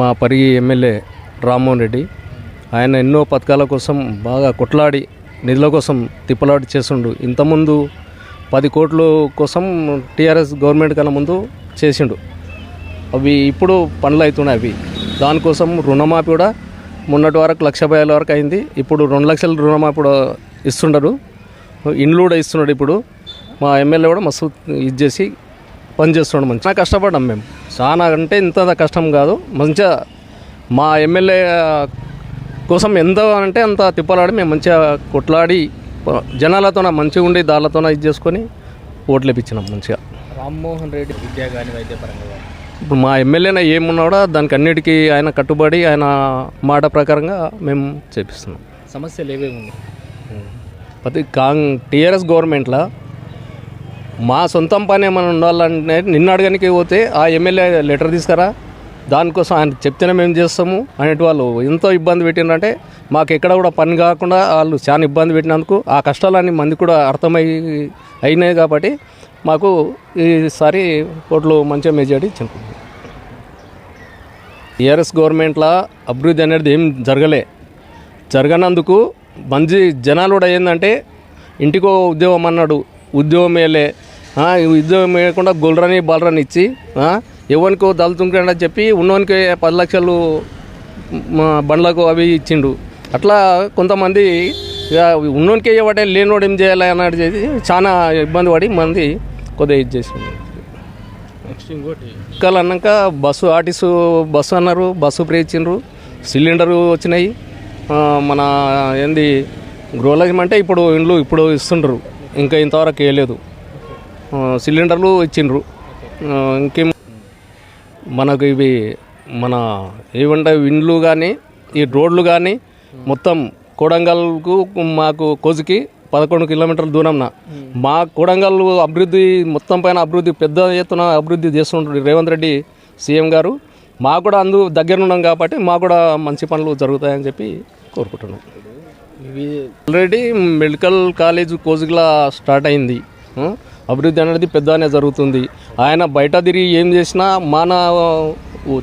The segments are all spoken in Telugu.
మా పరిగి ఎమ్మెల్యే రామ్మోహన్ రెడ్డి. ఆయన ఎన్నో పథకాల కోసం బాగా కొట్లాడి నిధుల కోసం తిప్పలాడి చేసిండు. ఇంతకుముందు పది కోట్ల కోసం టీఆర్ఎస్ గవర్నమెంట్ కన్నా ముందు చేసిండు. అవి ఇప్పుడు పనులు అవుతున్నాయి అవి. దానికోసం రుణమాఫీ కూడా మొన్నటి వరకు లక్ష వేల వరకు అయింది. ఇప్పుడు రెండు లక్షల రుణమాఫీ కూడా ఇస్తుండరు. ఇండ్లు కూడా ఇస్తున్నాడు ఇప్పుడు. మా ఎమ్మెల్యే కూడా మస్తు ఇది చేసి పని చేస్తున్నాడు మంచిగా. కష్టపడ్డాం మేము. చాలా అంటే ఇంత కష్టం కాదు. మంచిగా మా ఎమ్మెల్యే కోసం ఎంత అంటే అంత తిప్పలాడి మేము మంచిగా కొట్లాడి జనాలతో మంచిగా ఉండి దాళ్ళతో ఇది చేసుకొని ఓట్లు వేపించినాం మంచిగా. రామ్మోహన్ రెడ్డి విద్యా కానీ వైద్యపరంగా ఇప్పుడు మా ఎమ్మెల్యేన ఏమున్నా కూడా దానికి అన్నిటికీ ఆయన కట్టుబడి ఆయన మాట ప్రకారంగా మేము చేపిస్తున్నాం. సమస్యలు ఉన్నాయి? ప్రతి కాంగ్ టీఆర్ఎస్ గవర్నమెంట్లో మా సొంతం పని ఏమైనా ఉండాలంటే నిన్న అడగడానికి పోతే ఆ ఎమ్మెల్యే లెటర్ తీసుకురా. దానికోసం ఆయన చెప్తేనే మేము చేస్తాము అనేటి వాళ్ళు ఎంతో ఇబ్బంది పెట్టిందంటే మాకు ఎక్కడ కూడా పని కాకుండా వాళ్ళు చాలా ఇబ్బంది పెట్టినందుకు ఆ కష్టాలన్నీ మంది కూడా అర్థమై అయినాయి కాబట్టి మాకు ఈసారి ఓట్లు మంచిగా మెజార్టీ ఇచ్చింది టీఆర్ఎస్ గవర్నమెంట్లో అభివృద్ధి అనేది ఏం జరగలే. జరగనందుకు మంచి జనాలు కూడా ఏంటంటే ఇంటికో ఉద్యోగం అన్నాడు ఉద్యోగం వేయలే. ఉద్యోగం వేయకుండా గొల్రని బలరని ఇచ్చి ఎవరికో అని చెప్పి ఉన్నోనికి పది లక్షలు మా బండ్లకు అవి ఇచ్చిండు. అట్లా కొంతమంది ఇక ఉన్నోనికి ఇవ్వడే లేనోడు ఏం చేయాలి అన్నట్టు చేసి చాలా ఇబ్బంది పడి మంది కొద్దిగా ఇది చేసిండు. నెక్స్ట్ ఇంకోటి. అన్నాక బస్సు ఆర్టీసు బస్సు అన్నారు బస్సు ఫ్రీ ఇచ్చిండ్రు సిలిండరు వచ్చినాయి. మన ఏంది గృహలక్ష్మి అంటే ఇప్పుడు ఇండ్లు ఇప్పుడు ఇస్తుండ్రు ఇంకా ఇంతవరకు వేయలేదు. సిలిండర్లు ఇచ్చిండ్రు. ఇంకేం మనకు ఇవి మన ఏమంటే ఇండ్లు కానీ ఈ రోడ్లు కానీ మొత్తం కొడంగల్కు మాకు కోజికి పదకొండు కిలోమీటర్ల దూరంన. మా కొడంగల్ అభివృద్ధి మొత్తం పైన అభివృద్ధి పెద్ద ఎత్తున అభివృద్ధి చేస్తుంటాడు రేవంత్ రెడ్డి సీఎం గారు. మాకు కూడా అందు దగ్గర ఉన్నాం కాబట్టి మాకు కూడా మంచి పనులు జరుగుతాయని చెప్పి కోరుకుంటున్నాం. ఇవి ఆల్రెడీ మెడికల్ కాలేజ్ కోజిగ్లా స్టార్ట్ అయింది. అభివృద్ధి అనేది పెద్దగానే జరుగుతుంది ఆయన బయట తిరిగి ఏం చేసినా మన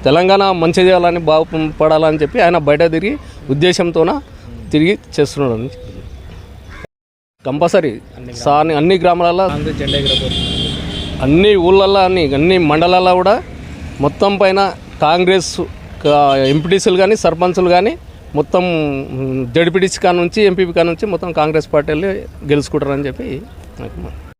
తెలంగాణ మంచి చేయాలని బాగుపడాలని చెప్పి ఆయన బయట తిరిగి ఉద్దేశంతోన తిరిగి చేస్తున్నాడు. కంపల్సరీ సాని అన్ని గ్రామాలలో అన్ని ఊళ్ళల్లో అన్ని అన్ని మండలాల్లో కూడా మొత్తం పైన కాంగ్రెస్ ఎంపీటీసీలు కానీ సర్పంచులు కానీ మొత్తం జడ్పీటీసీ కా నుంచి ఎంపీపీ కా నుంచి మొత్తం కాంగ్రెస్ పార్టీలు గెలుచుకుంటారని చెప్పి నాకు